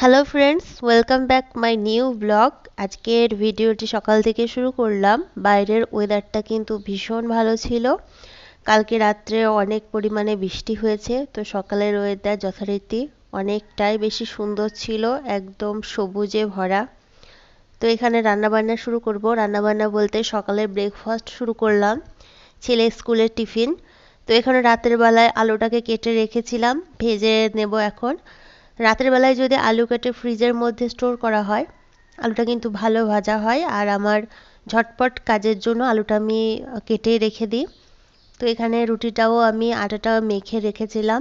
Hello friends welcome back my new blog আজকের ভিডিওটি সকাল থেকে শুরু করলাম। বাইরের ওয়েদারটা কিন্তু ভীষণ ভালো ছিল। কালকে রাত্রে অনেক পরিমাণে বৃষ্টি হয়েছে, তো সকালের ওয়েদার যথারীতি অনেকটাই বেশি সুন্দর ছিল, একদম সবুজে ভরা। তো এখানে রান্নাবান্না শুরু করব। রান্নাবান্না বলতে সকালের ব্রেকফাস্ট শুরু করলাম, ছেলে স্কুলের টিফিন। তো এখানে রাতের বেলায় আলুটাকে কেটে রেখেছিলাম, ভেজে নেব এখন। রাতের বেলায় যদি আলু কেটে ফ্রিজের মধ্যে স্টোর করা হয়, আলুটা কিন্তু ভালো ভাজা হয়। আর আমার ঝটপট কাজের জন্য আলুটা আমি কেটে রেখে দিই। তো এখানে রুটিটাও আমি আটাটা মেখে রেখেছিলাম।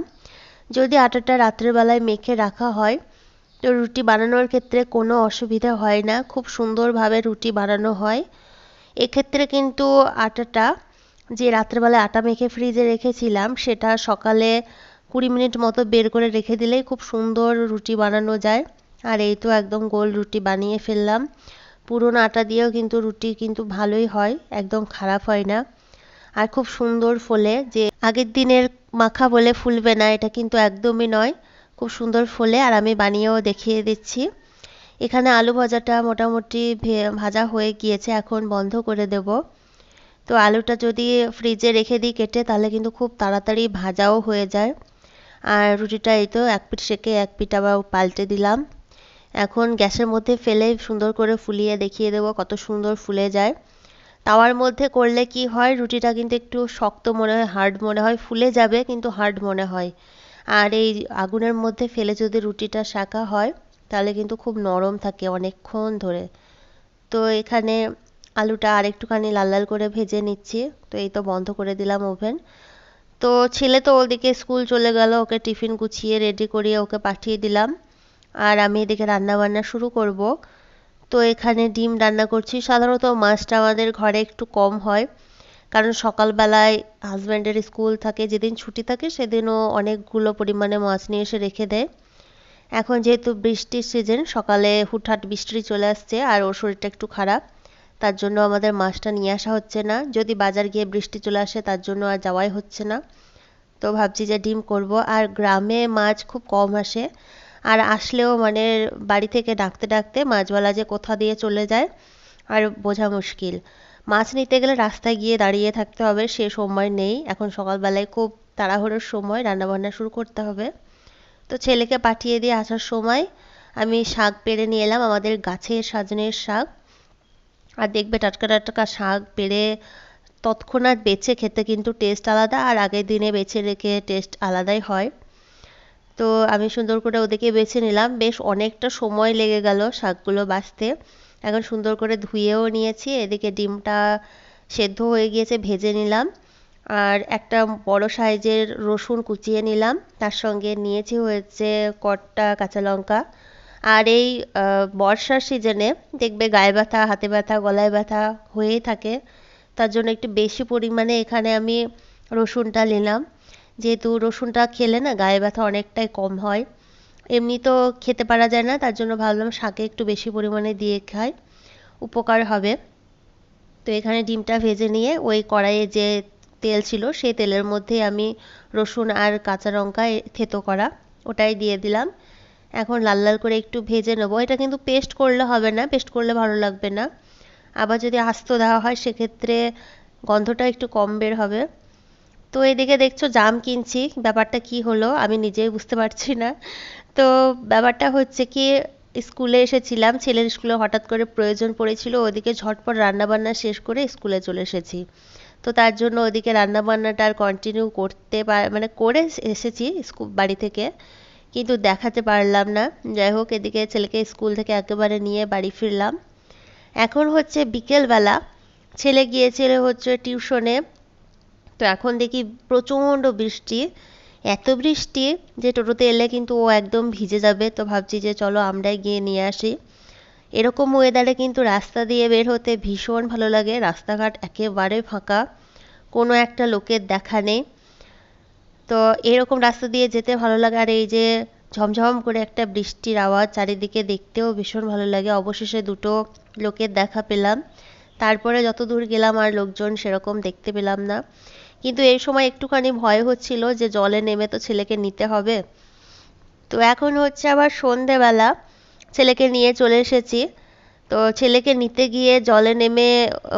যদি আটাটা রাত্রের বেলায় মেখে রাখা হয়, তো রুটি বানানোর ক্ষেত্রে কোনো অসুবিধা হয় না। খুব সুন্দরভাবে রুটি বানানো হয়। এক্ষেত্রে কিন্তু আটাটা, যে রাত্রেবেলায় আটা মেখে ফ্রিজে রেখেছিলাম, সেটা সকালে কুড়ি মিনিট মতো বের করে রেখে দিলেই খুব সুন্দর রুটি বানানো যায়। আর এই তো একদম গোল রুটি বানিয়ে ফেললাম। পুরোনো আটা দিয়েও কিন্তু রুটি কিন্তু ভালোই হয়, একদম খারাপ হয় না। আর খুব সুন্দর ফোলে যে আগের দিনের মাখা বলে ফুলবে না, এটা কিন্তু একদমই নয়। খুব সুন্দর ফোলে আর আমি বানিয়েও দেখিয়ে দিচ্ছি। এখানে আলু ভাজাটা মোটামুটি ভাজা হয়ে গিয়েছে, এখন বন্ধ করে দেব। তো আলুটা যদি ফ্রিজে রেখে দিই কেটে, তাহলে কিন্তু খুব তাড়াতাড়ি ভাজাও হয়ে যায়। আর রুটিটা এই তো, এক পিঠ সেকে এক পিঠ আবার পাল্টে দিলাম। এখন গ্যাসের মধ্যে ফেলে সুন্দর করে ফুলিয়ে দেখিয়ে দেবো কত সুন্দর ফুলে যায়। তাওয়ার মধ্যে করলে কি হয়, রুটিটা কিন্তু একটু শক্ত মনে হয়, হার্ড মনে হয়, ফুলে যাবে কিন্তু হার্ড মনে হয়। আর এই আগুনের মধ্যে ফেলে যদি রুটিটা শাঁকা হয়, তাহলে কিন্তু খুব নরম থাকে অনেকক্ষণ ধরে। তো এখানে আলুটা আর একটুখানি লাল লাল করে ভেজে নিচ্ছি। তো এই তো বন্ধ করে দিলাম ওভেন। তো ছেলে তো ওদিকে স্কুল চলে গেল, ওকে টিফিন গুছিয়ে রেডি করিয়ে ওকে পাঠিয়ে দিলাম। আর আমি এদিকে রান্না বান্না শুরু করব। তো এখানে ডিম রান্না করছি। সাধারণত মাছটা আমাদের ঘরে একটু কম হয়, কারণ সকালবেলায় হাজব্যান্ডের স্কুল থাকে, যেদিন ছুটি থাকে সেদিনও অনেকগুলো পরিমাণে মাছ নিয়ে এসে রেখে দেয়। এখন যেহেতু বৃষ্টির সিজন সকালে হুটহাট বৃষ্টি চলে আসছে আর ওর শরীরটা একটু খারাপ। তার জন্য আমাদের মাছটা নিয়ে আসা হচ্ছে না। যদি বাজার গিয়ে বৃষ্টি চলে আসে, তার জন্য আর যাওয়াই হচ্ছে না। তো ভাবছি যে ডিম করব। আর গ্রামে মাছ খুব কম আসে। আর আসলেও মানে বাড়ি থেকে ডাকতে ডাকতে মাছওয়ালা যে কোথা দিয়ে চলে যায়, আর বোঝা মুশকিল। মাছ নিতে গেলে রাস্তায় গিয়ে দাঁড়িয়ে থাকতে হবে, সে সময় নেই। এখন সকালবেলায় খুব তাড়াহুড়োর সময় রান্নাবান্না শুরু করতে হবে। তো ছেলেকে পাঠিয়ে দিয়ে আসার সময় আমি শাক পেড়ে নিয়ে এলাম, আমাদের গাছের সাজনের শাক। আর দেখবে টাটকা টাটকা শাক পেড়ে তৎক্ষণাৎ বেছে খেতে কিন্তু টেস্ট আলাদা আর আগের দিনে বেছে রেখে টেস্ট আলাদাই হয়। তো আমি সুন্দর করে ওদিকে বেছে নিলাম। বেশ অনেকটা সময় লেগে গেল শাকগুলো বাছতে এখন সুন্দর করে ধুয়েও নিয়েছি। এদিকে ডিমটা সেদ্ধ হয়ে গিয়েছে, ভেজে নিলাম। আর একটা বড় সাইজের রসুন কুচিয়ে নিলাম। তার সঙ্গে নিয়েছি হয়েছে কটটা কাঁচা লঙ্কা। আর এই বর্ষার সিজনে দেখবে গায়ে ব্যথা, হাতে ব্যথা, গলায় ব্যথা হয়েই থাকে। তার জন্য একটু বেশি পরিমাণে এখানে আমি রসুনটা নিলাম। যেহেতু রসুনটা খেলে না গায়ে ব্যথা অনেকটাই কম হয়। এমনি তো খেতে পারা যায় না, তার জন্য ভাবলাম শাকে একটু বেশি পরিমাণে দিয়ে খাই। উপকার হবে। তো এখানে ডিমটা ভেজে নিয়ে ওই কড়াইয়ে যে তেল ছিল, সেই তেলের মধ্যে আমি রসুন আর কাঁচা লঙ্কা থেতো করা, ওটাই দিয়ে দিলাম। এখন লাল লাল করে একটু ভেজে নেব। এটা কিন্তু পেস্ট করলে হবে না পেস্ট করলে ভালো লাগবে না। আবার যদি আস্ত দেওয়া হয়, সেক্ষেত্রে গন্ধটা একটু কম বের হবে। তো এদিকে দেখছ জাম কিনছি, ব্যাপারটা কি হলো আমি নিজেই বুঝতে পারছি না। তো ব্যাপারটা হচ্ছে কি, স্কুলে এসেছিলাম, ছেলের স্কুলে হঠাৎ করে প্রয়োজন পড়েছিল, ওদিকে ঝটপট রান্নাবান্না শেষ করে স্কুলে চলে এসেছি। তো তার জন্য ওদিকে রান্নাবান্নাটা আর কন্টিনিউ করতে মানে করে এসেছি বাড়ি থেকে। কিন্তু দেখাতে পারলাম না। যাই হোক, এদিকে ছেলেকে স্কুল থেকে একেবারে নিয়ে বাড়ি ফিরলাম। এখন হচ্ছে বিকেলবেলা। ছেলে গিয়েছিল হচ্ছে টিউশনে। তো এখন দেখি প্রচণ্ড বৃষ্টি। এত বৃষ্টি যে টোটোতে এলে কিন্তু ও একদম ভিজে যাবে। তো ভাবছি যে চলো আমরাই গিয়ে নিয়ে আসি। এরকম ওয়েদারে কিন্তু রাস্তা দিয়ে বের হতে ভীষণ ভালো লাগে। রাস্তাঘাট একেবারে ফাঁকা। কোনো একটা লোকের দেখা নেই। তো এরকম রাস্তা দিয়ে যেতে ভালো লাগে। আর এই যে ঝমঝম করে একটা বৃষ্টির আওয়াজ চারিদিকে দেখতেও ভীষণ ভালো লাগে। অবশেষে দুটো লোকের দেখা পেলাম। তারপরে যত দূর গেলাম আর লোকজন সেরকম দেখতে পেলাম না। কিন্তু এই সময় একটুখানি ভয় হচ্ছিল যে জলে নেমে তো ছেলেকে নিতে হবে। তো এখন হচ্ছে আবার সন্ধেবেলা, ছেলেকে নিয়ে চলে এসেছি। তো ছেলেকে নিতে গিয়ে জলে নেমে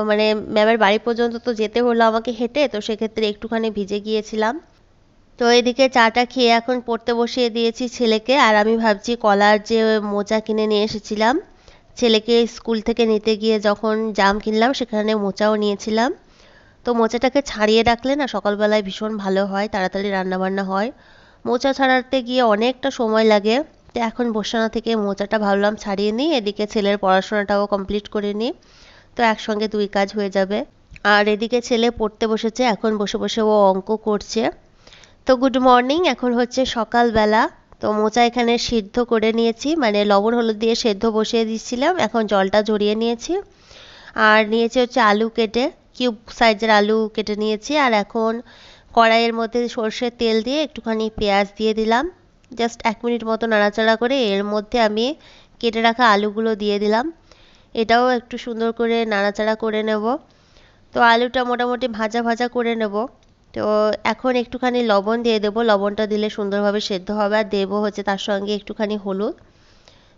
মানে ম্যামের বাড়ি পর্যন্ত তো যেতে হলো আমাকে হেঁটে, তো সেক্ষেত্রে একটুখানি ভিজে গিয়েছিলাম। তো এদিকে চাটা খেয়ে এখন পড়তে বসিয়ে দিয়েছি ছেলেকে, আর আমি ভাবছি কলার যে মোচা কিনে নিয়ে এসেছিলাম, ছেলেকে স্কুল থেকে নিতে গিয়ে যখন জাম কিনলাম সেখানে মোচাও নিয়েছিলাম। তো মোচাটাকে ছাড়িয়ে রাখলে না সকালবেলায় ভীষণ ভালো হয়, তাড়াতাড়ি রান্নাবান্না হয়। মোচা ছাড়াতে গিয়ে অনেকটা সময় লাগে, তো এখন বসানা থেকে মোচাটা ভাবলাম ছাড়িয়ে নিই, এদিকে ছেলের পড়াশোনাটাও কমপ্লিট করে নিই, তো একসঙ্গে দুই কাজ হয়ে যাবে। আর এদিকে ছেলে পড়তে বসেছে, এখন বসে বসে ও অঙ্ক করছে। তো গুড মর্নিং এখন হচ্ছে সকালবেলা। তো মোচা এখানে সিদ্ধ করে নিয়েছি মানে লবণ হলুদ দিয়ে সেদ্ধ বসিয়ে দিচ্ছিলাম, এখন জলটা ঝরিয়ে নিয়েছি। আর নিয়েছি হচ্ছে আলু কেটে কিউব সাইজের আলু কেটে নিয়েছি, আর এখন কড়াইয়ের মধ্যে সর্ষের তেল দিয়ে একটুখানি পেঁয়াজ দিয়ে দিলাম। জাস্ট এক মিনিট মতো নাড়াচাড়া করে এর মধ্যে আমি কেটে রাখা আলুগুলো দিয়ে দিলাম। এটাও একটু সুন্দর করে নাড়াচাড়া করে নেব। তো আলুটা মোটামুটি ভাজা ভাজা করে নেব। তো এখন একটুখানি লবণ দিয়ে দেবো। লবণটা দিলে সুন্দরভাবে সেদ্ধ হবে আর দেবো হচ্ছে তার সঙ্গে একটুখানি হলুদ।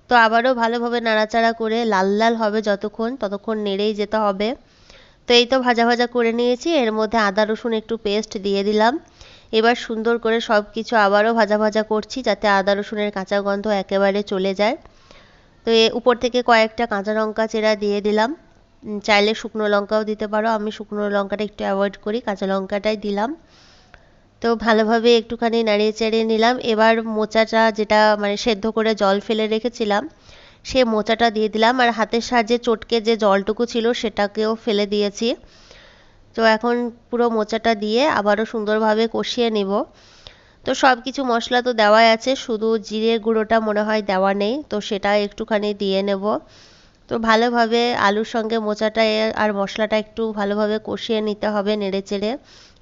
তো আবারও ভালোভাবে নাড়াচাড়া করে লাল লাল হবে যতক্ষণ, ততক্ষণ নেড়েই যেতে হবে। তো এই তো ভাজা ভাজা করে নিয়েছি। এর মধ্যে আদা, রসুন একটু পেস্ট দিয়ে দিলাম। এবার সুন্দর করে সব কিছু আবারও ভাজা ভাজা করছি যাতে আদা, রসুনের কাঁচা গন্ধ একেবারে চলে যায়। তো এ উপর থেকে কয়েকটা কাঁচা লঙ্কা চেরা দিয়ে দিলাম। চাইলে শুকনো লঙ্কাও দিতে পারো। আমি শুকনো লঙ্কাটা একটু অ্যাভয়েড করি, কাঁচা লঙ্কাটাই দিলাম। তো ভালোভাবে একটুখানি নাড়িয়ে চাড়িয়ে নিলাম। এবার মোচাটা যেটা মানে সেদ্ধ করে জল ফেলে রেখেছিলাম, সে মোচাটা দিয়ে দিলাম। আর হাতের সাহায্যে চটকে যে জলটুকু ছিল সেটাকেও ফেলে দিয়েছি। তো এখন পুরো মোচাটা দিয়ে আবারও সুন্দরভাবে কষিয়ে নিব। তো সব কিছু মশলা তো দেওয়াই আছে, শুধু জিরে গুঁড়োটা মনে হয় দেওয়া নেই। তো সেটা একটুখানি দিয়ে নেব। তো ভালোভাবে আলুর সঙ্গে মোচাটা আর মশলাটা একটু ভালোভাবে কষিয়ে নিতে হবে নেড়ে চেড়ে।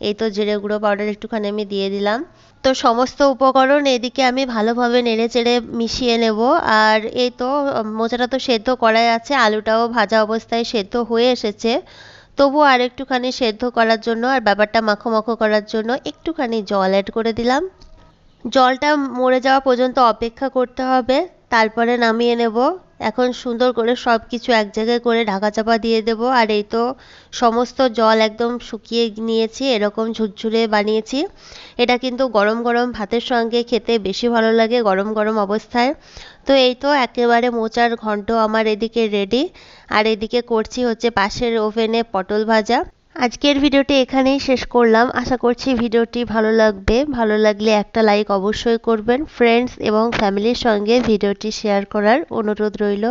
এই তো জিরে গুঁড়ো পাউডার একটুখানি আমি দিয়ে দিলাম। তো সমস্ত উপকরণ এদিকে আমি ভালোভাবে নেড়ে চেড়ে মিশিয়ে নেব। আর এই তো মোচাটা তো সেদ্ধ করাই আছে, আলুটাও ভাজা অবস্থায় সেদ্ধ হয়ে এসেছে। তবু আর একটুখানি সেদ্ধ করার জন্য আর ব্যাপারটা মাখো মাখো করার জন্য একটুখানি জল অ্যাড করে দিলাম। জলটা মরে যাওয়া পর্যন্ত অপেক্ষা করতে হবে, তারপরে নামিয়ে নেব। এখন সুন্দর করে সব কিছু এক জায়গায় করে ঢাকা চাপা দিয়ে দেব। আর এই তো সমস্ত জল একদম শুকিয়ে নিয়েছি, এরকম ঝুরঝুরে বানিয়েছি। এটা কিন্তু গরম গরম ভাতের সঙ্গে খেতে বেশি ভালো লাগে গরম গরম অবস্থায়। তো এই তো একেবারে মোচার ঘন্ট আমার এদিকে রেডি আর এদিকে করছি হচ্ছে পাশের ওভেনে পটল ভাজা। আজকের ভিডিওটি এখানেই শেষ করলাম। আশা করছি ভিডিওটি ভালো লাগবে। ভালো লাগলে একটা লাইক অবশ্যই করবেন। ফ্রেন্ডস এবং ফ্যামিলির সঙ্গে ভিডিওটি শেয়ার করার অনুরোধ রইল।